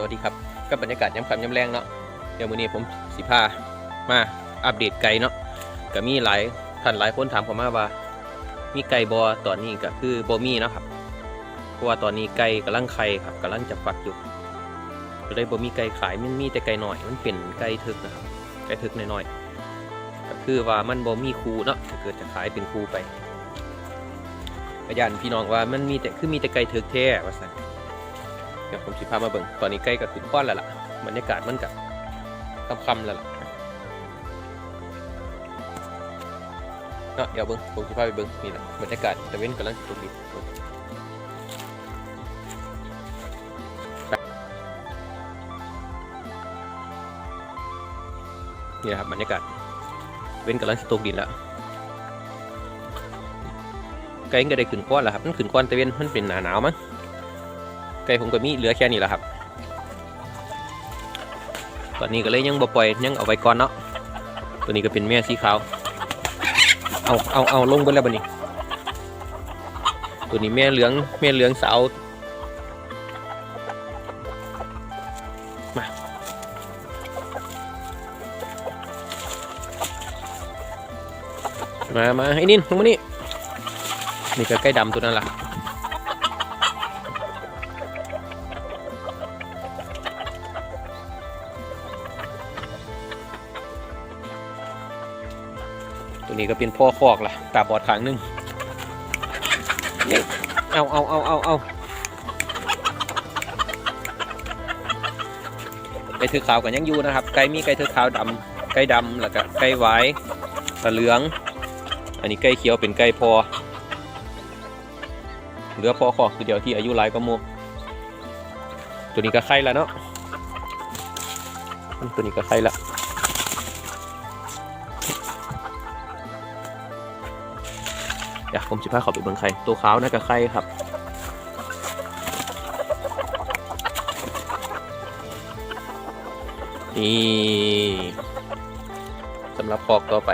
สวัสดีครับบรรยากาศย้ำคำย้ำแรงเนาะเดี๋ยวมื้อนี้ผมสิพามาอัปเดตไก่เนาะก็มีหลายท่านหลายคนถามผมมาว่า มีไก่บอตอนนี้ก็คือบ่มีเนาะครับเพราะว่าตอนนี้ไก่กำลังไข่ครับกำลังจะฟักอยู่ก็เลยบ่มีไก่ขายมันมีแต่ไก่หน่อย มันเป็นไก่ถึกนะครับไก่ถึกน้อยๆก็คือว่ามันบ่มีคูเนาะถ้าเกิดจะขายเป็นคูไปอาจารย์พี่น้องว่ามันมีแต่คือมีแต่ไก่ถึกแท้ว่าซั่น เดี๋ยวผมสิพามาเบิ่งตอนนี้ใกล้กับขึ้นก้อนแล้วล่ะบรรยากาศมันกับค่ำๆแล้วล่ะเนาะเดี๋ยวเบิ่งผมสิพาไปเบิ่งนี่แหละบรรยากาศตะเว้นกำลังตกดินนี่นะครับบรรยากาศเว้นกำลังสิตกดินแล้วไกลก็ได้ขึ้นก้อนแล้วครับมันขึ้นก้อนตะเวนมันเป็นหนาหนาวมั้ง ไก่ผมก็มีเหลือแค่นี้แหละครับ ตอนนี้ก็เลยยังบ่ปล่อยยังเอาไว้ก่อนเนาะ ตัวนี้ก็เป็นแม่สีขาว เอาเอาเอาลงไปแล้วบัดนี้ ตัวนี้แม่เหลืองแม่เหลืองสาว มา มามาให้นินลงมานี่นี่ก็ใกล้ดำตัวนั้นล่ะ ตัวนี้ก็เป็นพ่อคอกล่ะตาบอดขางหนึงนี่เอาเอาเอาเอาเอาไก่ถือขาวกันยังอยู่นะครับ ไก่มีไก่ถือขาวดำไก่ดำแล้วก็ไก่หวายตะเหลือง อันนี้ไก่เขียวเป็นไก่พอเหลือพอคอกคือเดียวที่อายุหลายก็โมตัวนี้ก็ไข่แล้วเนาะตัวนี้ก็ไข่ละ เดี๋ยวผมจะพาเขาไปเบิ่งไข่ตัวขาวน่าจะไข่ครับนี่สำหรับคอกต่อไป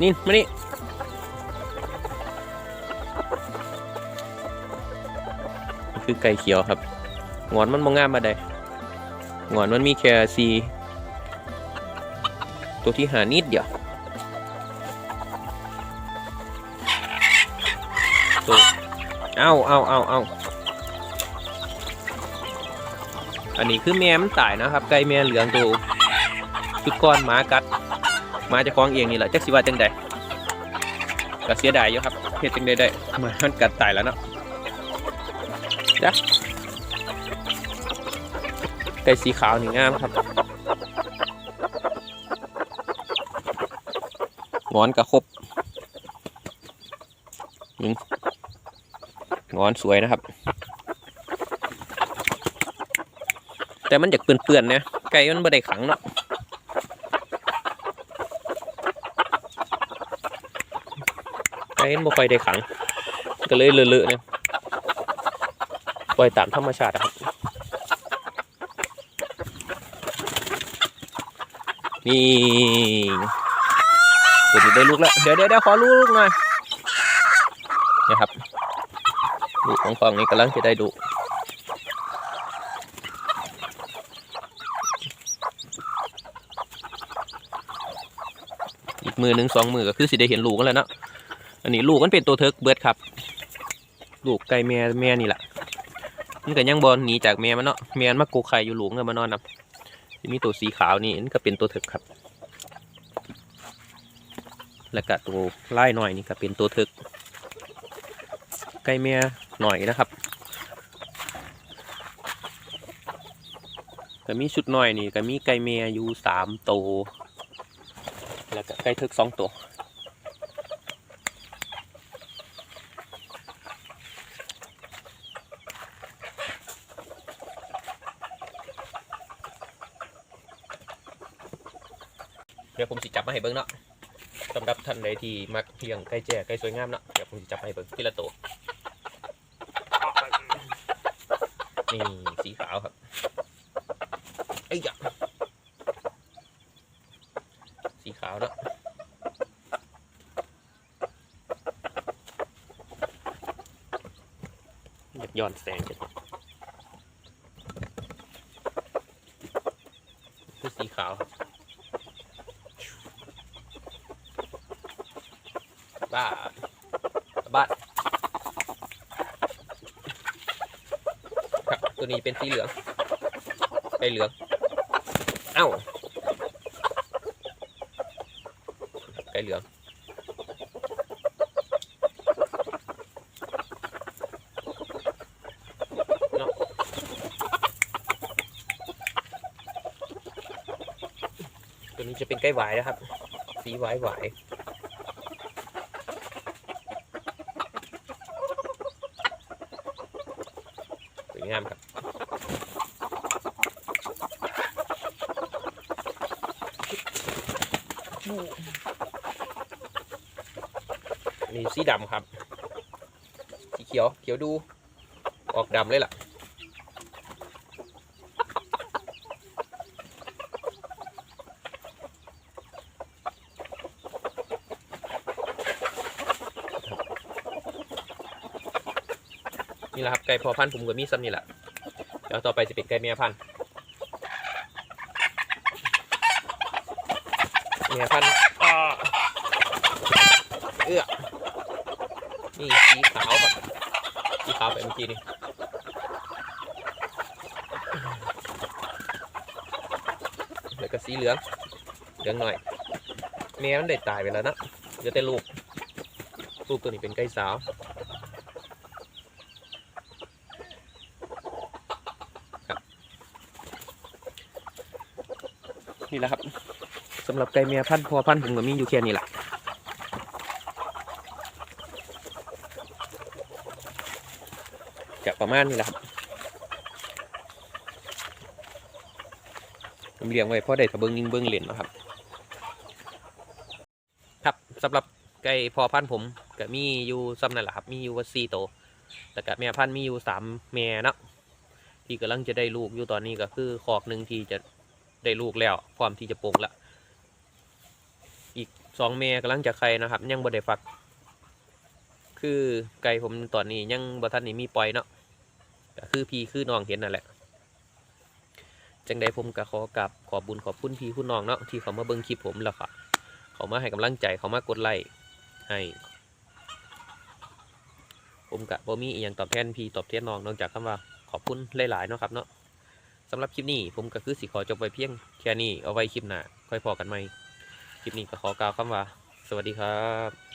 นี่มานี่นี่คือไก่เขียวครับงอนมันมองงามมาได้งอนมันมีแค่สีตัวที่หานิดเดียว ตัว เอาเอาเอาเอาอันนี้คือแม่มันตายนะครับ ไก่แม่เหลืองตัวชุดก้อนหมากัดหมาจะคล้องเองนี่แหละจักสิว่าจังใดก็เสียดายอยู่ครับเฮ็ดจังใดได้หมามันกัดตายแล้วเนาะจ้ะไก่สีขาวนี่งามครับงอนกระครบ งอนสวยนะครับ แต่มันอยากเปื่อนๆเนี่ยไก่มันไม่ได้ขังเนาะไก่มันบ่ค่อยได้ขัง ก็เลยเลอะๆเนี่ยปล่อยตามธรรมชาติครับ นี่เดี๋ยวได้ลูกแล้ว เดี๋ยวเดี๋ยวเดี๋ยวขอลูกหน่อยนะครับ ดูของฟองนี้กำลังจะได้ดูอีกมือหนึ่งสองมือก็คือสิได้เห็นลูกกันแล้วเนาะอันนี้ลูกมันเป็นตัวเทิร์กเบิร์ดครับ ลูกไก่แม่แม่นี่แหละมันก็ยังบอลหนีจากแม่มันเนาะแม่มันมากูไข่อยู่หลูกเงินมานอนนะมีตัวสีขาวนี่นี่ก็เป็นตัวเทิกครับ แล้วก็ตัวไล่หน่อยนี่ก็เป็นตัวเทิกไก่เมีย หน่อยนะครับก็มีชุดหน่อยนี่ก็มีไก่เมียอยู่สามตัวแล้วก็ไก่ทึกสองตัวเดี๋ยวผมสิจับมาให้เบิ้งเนาะสำหรับท่านใดที่มักเลี้ยงไก่แจ้ไก่สวยงามเนาะเดี๋ยวผมสิจับมาให้เบิ้งทีละตัว นี่สีขาวครับไอ้ยะสีขาวแล้วหยัดย้อนแสงกันคือสีขาวบบ้าบ้า ตัวนี้เป็นสีเหลืองไก่เหลืองเอ้าไก่เหลืองตัวนี้จะเป็นไก่หวายนะครับ สีหวายหวาย วยงามครับนี่สีดำครับ สีเขียว เขียวดู ออกดำเลยล่ะ นี่แหละครับไก่พอพันธุ์ผมก็มีซ้ำนี่แหละเดี๋ยวต่อไปจะเป็นไก่แม่พันธุ์แม่พันธุ์อ้อเอื้อนี่สีขาวครับสีขาวไปเมื่อกี้นี่แล้วก็สีเหลืองเหลืองหน่อยแม่มันได้ตายไปแล้วนะเหลือแต่ลูกลูกตัวนี้เป็นไก่สาว นี่แหละครับ สำหรับไก่เมียพันธุ์พอพันธุ์ผมก็มีอยู่แค่นี้แหละจะประมาณนี้แหละครับผมเลี้ยงไว้เพราะได้ถ้าเบิ้งยิงเบิ้งเหรียญนาะครับ ครับสำหรับไก่พอพันธุ์ผมก็มีอยู่ซ้ำนั่นแหละครับ มีอยู่ว่าสี่ตัวแต่กับแม่พันธุ์มีอยู่สามแม่เนาะที่กำลังจะได้ลูกอยู่ตอนนี้ก็คือคอกหนึ่งที่จะได้ลูกแล้วพร้อมที่จะปลูกละ สองเมยกำลังจะไข่นะครับ ยังบ่ได้ฟัก คือไก่ผมตอนนี้ยังบ่ทันนี้มีปล่อยเนาะก็คือพี่คือน้องเห็นนั่นแหละจังใดผมก็ขอกราบขอบุญขอบคุณพี่คุณน้องเนาะที่เขามาเบิ่งคลิปผมแล้วค่ะ เขามาให้กำลังใจเขามากดไลค์ให้ผมกะบ่มีอีหยังตอบแทนพี่ตอบแทนน้องนอกจากคำว่าขอบคุณหลายๆเนาะครับเนาะสำหรับคลิปนี้ผมก็คือสิขอจบไว้เพียงแค่นี้เอาไว้คลิปหน้าค่อยพอกันไหม คลิปนี้ก็ขอกล่าวคำว่า สวัสดีครับ